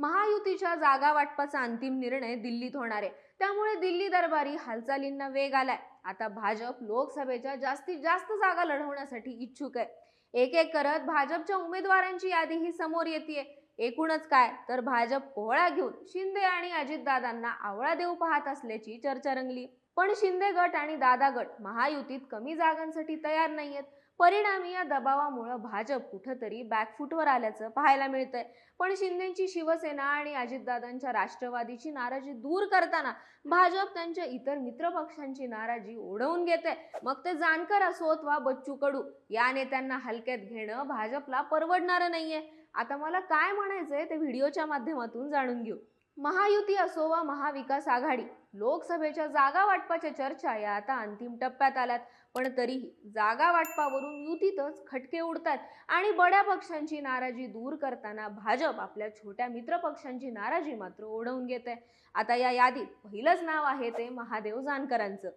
महायुतीच्या जागा वाटपाचा अंतिम निर्णय दिल्लीत होणार आहे. त्यामुळे दिल्ली दरबारी हालचालींना वेग आलाय. आता भाजप लोकसभेच्या जास्तीत जास्त जागा लढवण्यासाठी इच्छुक आहे. एक एक करत भाजपच्या उमेदवारांची यादी ही समोर येते एकूणच काय? तर भाजप कोहळा घेऊन शिंदे आणि अजितदादांना आवळा देऊ पाहत असल्याची चर्चा रंगली. पण शिंदे गट आणि दादा गट महायुतीत कमी जागांसाठी तयार नाहीयेत. परिणामी या दबावामुळे भाजप कुठंतरी बॅकफूटवर आल्याचं पाहायला मिळतंय. पण शिंदेची शिवसेना आणि अजितदादांच्या राष्ट्रवादीची नाराजी दूर करताना भाजप त्यांच्या इतर मित्रपक्षांची नाराजी ओढवून घेते मग ते जानकर असोत वा बच्चू कडू या नेत्यांना हलक्यात घेणं भाजपला परवडणारं नाहीये. आता मला काय म्हणायचंय ते व्हिडिओच्या माध्यमातून जाणून घेऊ. महायुती असो वा महाविकास आघाडी लोकसभेच्या जागा वाटपाच्या चर्चा या आता अंतिम टप्प्यात आल्यात. पण तरीही जागा वाटपावरून युतीतच खटके उडतात आणि बड्या पक्षांची नाराजी दूर करताना भाजप आपल्या छोट्या मित्र पक्षांची नाराजी मात्र ओढवून घेते आता या यादीत पहिलंच नाव आहे ते महादेव जानकरांचं.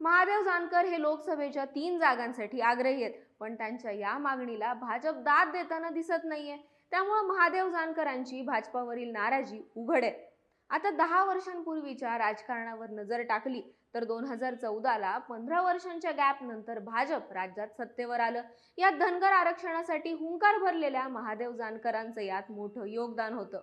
महादेव जानकर हे लोकसभेच्या तीन जागांसाठी आग्रही आहेत पण त्यांच्या या मागणीला भाजप दाद देताना दिसत नाहीये. त्यामुळे महादेव जानकरांची भाजपावरील नाराजी उघड आहे. आता दहा वर्षांपूर्वीच्या राजकारणावर नजर टाकली तर दोन हजार चौदाला पंधरा वर्षांच्या गॅप नंतर भाजप राज्यात सत्तेवर आलं. यात धनगर आरक्षणासाठी हुंकार भरलेल्या महादेव जानकरांचं यात मोठं योगदान होतं.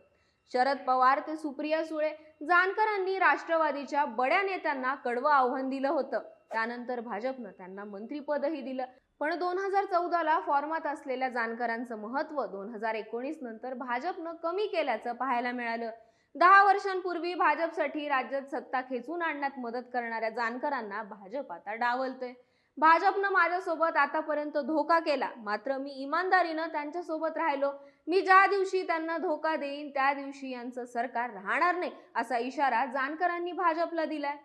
शरद पवार ते सुप्रिया सुळे जानकरांनी राष्ट्रवादीच्या बड्या नेत्यांना कडवं आव्हान दिलं होतं. त्यानंतर भाजपनं त्यांना मंत्रीपदही दिलं. पण दोन हजार चौदाला फॉर्मात असलेल्या जानकरांचं महत्त्व दोन हजार एकोणीस नंतर भाजपनं कमी केल्याचं पाहायला मिळालं. दहा वर्षांपूर्वी भाजपसाठी राज्यात सत्ता खेचून आणण्यात मदत करणाऱ्या जानकरांना भाजप आता डावलतोय. भाजपनं माझ्यासोबत आतापर्यंत धोका केला. मात्र मी इमानदारीनं त्यांच्यासोबत राहिलो. मी ज्या दिवशी त्यांना धोका देईन त्या दिवशी यांचं सरकार राहणार नाही असा इशारा जानकरांनी भाजपला दिलाय.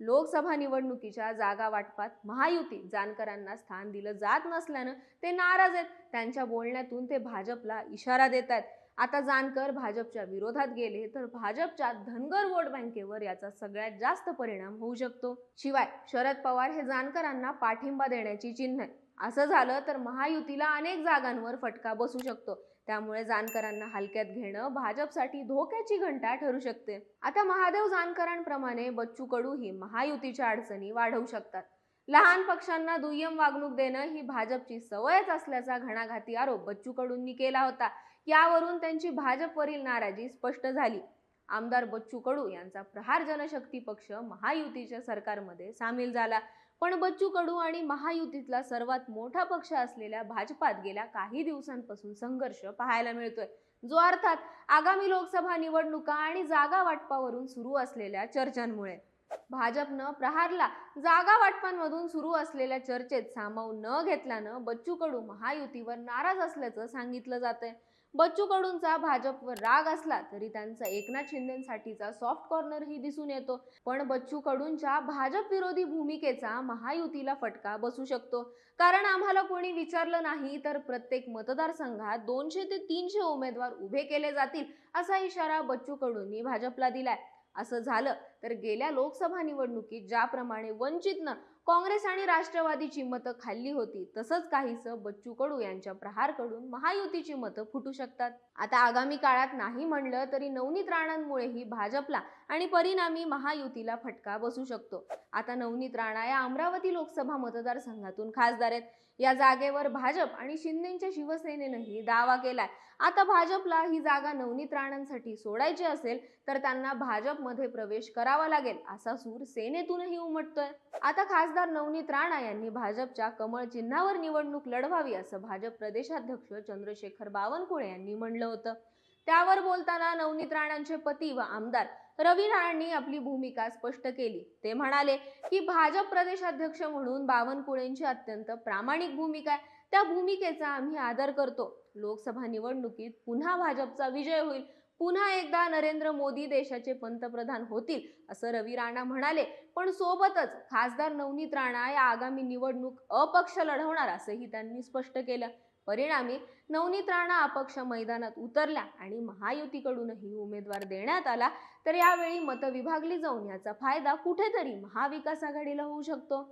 लोकसभा निवडणुकीच्या जागा वाटपात महायुती जानकरांना स्थान दिलं जात नसल्यानं ते नाराज आहेत. त्यांच्या बोलण्यातून ते भाजपला इशारा देत आहेत. आता जानकर भाजपच्या विरोधात गेले तर भाजपच्या धनगर वोट बँकेवर याचा सगळ्यात जास्त परिणाम होऊ शकतो. शिवाय शरद पवार हे जानकरांना पाठिंबा देण्याची चिन्ह आहे असं झालं तर महायुतीला अनेक जागांवर फटका बसू शकतो. त्यामुळे जानकरांना हलक्यात घेणं भाजपसाठी धोक्याची घंटा ठरू शकते. आता महादेव जानकरांप्रमाणे बच्चू कडू ही महायुतीच्या अडचणी वाढवू शकतात. लहान पक्षांना दुय्यम वागणूक देणं ही भाजपची सवयच असल्याचा घणाघाती आरोप बच्चू कडूंनी केला होता. यावरून त्यांची भाजपवरील नाराजी स्पष्ट झाली. आमदार बच्चू कडू यांचा प्रहार जनशक्ती पक्ष महायुतीच्या सरकारमध्ये सामील झाला. पण बच्चू कडू आणि महायुतीतला सर्वात मोठा पक्ष असलेल्या भाजपात गेल्या काही दिवसांपासून संघर्ष पाहायला मिळतोय. जो अर्थात आगामी लोकसभा निवडणुका आणि जागा वाटपावरून सुरू असलेल्या चर्चांमुळे. भाजपनं प्रहारला जागा वाटपांमधून सुरू असलेल्या चर्चेत सामावून न घेतल्यानं बच्चू कडू महायुतीवर नाराज असल्याचं सांगितलं जातंय. बच्चू कडूंचा भाजपवर राग असला तरी त्यांचा एकनाथ शिंदेसाठीचा सॉफ्ट कॉर्नरही दिसून येतो. पण बच्चू कडूंच्या भाजप विरोधी भूमिकेचा महायुतीला फटका बसू शकतो. कारण आम्हाला कोणी विचारलं नाही तर प्रत्येक मतदारसंघात दोनशे ते तीनशे उमेदवार उभे केले जातील असा इशारा बच्चू कडूंनी भाजपला दिलाय. असं झालं तर गेल्या लोकसभा निवडणुकीत ज्याप्रमाणे वंचितनं काँग्रेस आणि राष्ट्रवादीची मतं खाल्ली होती. तसंच काहीसं बच्चू कडू यांच्या प्रहारकडून महायुतीची मतं फुटू शकतात. आता आगामी काळात नाही म्हणलं तरी नवनीत राणांमुळेही भाजपला आणि परिणामी महायुतीला फटका बसू शकतो. आता नवनीत राणा या अमरावती लोकसभा मतदारसंघातून खासदार आहेत. या जागेवर भाजप आणि शिंदेच्या शिवसेनेनंही दावा केलाय. आता भाजपला ही जागा नवनीत राणांसाठी सोडायची असेल तर त्यांना भाजपमध्ये प्रवेश करावा लागेल असा सूर सेनेतूनही उमटतोय. आता खासदार खासदार नवनीत राणा यांनी भाजपच्या कमळ चिन्हावर निवडणूक लढवावी असं भाजप प्रदेशाध्यक्ष चंद्रशेखर बावनकुळे यांनी म्हणलं होतं. त्यावर बोलताना नवनीत राणांचे पती व आमदार रवी राणांनी आपली भूमिका स्पष्ट केली. ते म्हणाले की भाजप प्रदेशाध्यक्ष म्हणून बावनकुळेंची अत्यंत प्रामाणिक भूमिका आहे. त्या भूमिकेचा आम्ही आदर करतो. लोकसभा निवडणुकीत पुन्हा भाजपचा विजय होईल पुन्हा एकदा नरेंद्र मोदी देशाचे पंतप्रधान होतील असं रवी राणा म्हणाले. पण सोबतच खासदार नवनीत राणा या आगामी निवडणूक अपक्ष लढवणार असंही त्यांनी स्पष्ट केलं. परिणामी नवनीत राणा अपक्ष मैदानात उतरल्या आणि महायुतीकडूनही उमेदवार देण्यात आला तर यावेळी मतं विभागली जाऊन याचा फायदा कुठेतरी महाविकास आघाडीला होऊ शकतो.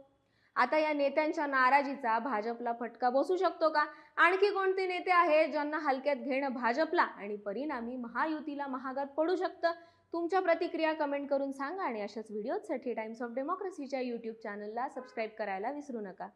आता या नेत्यांच्या नाराजीचा भाजपला फटका बसू शकतो का? आणखी कोणते नेते आहेत ज्यांना हलक्यात घेणं भाजपला आणि परिणामी महायुतीला महागात पडू शकतं? तुमच्या प्रतिक्रिया कमेंट करून सांगा आणि अशाच व्हिडिओसाठी टाइम्स ऑफ डेमोक्रेसीच्या यूट्यूब चॅनलला सबस्क्राईब करायला विसरू नका.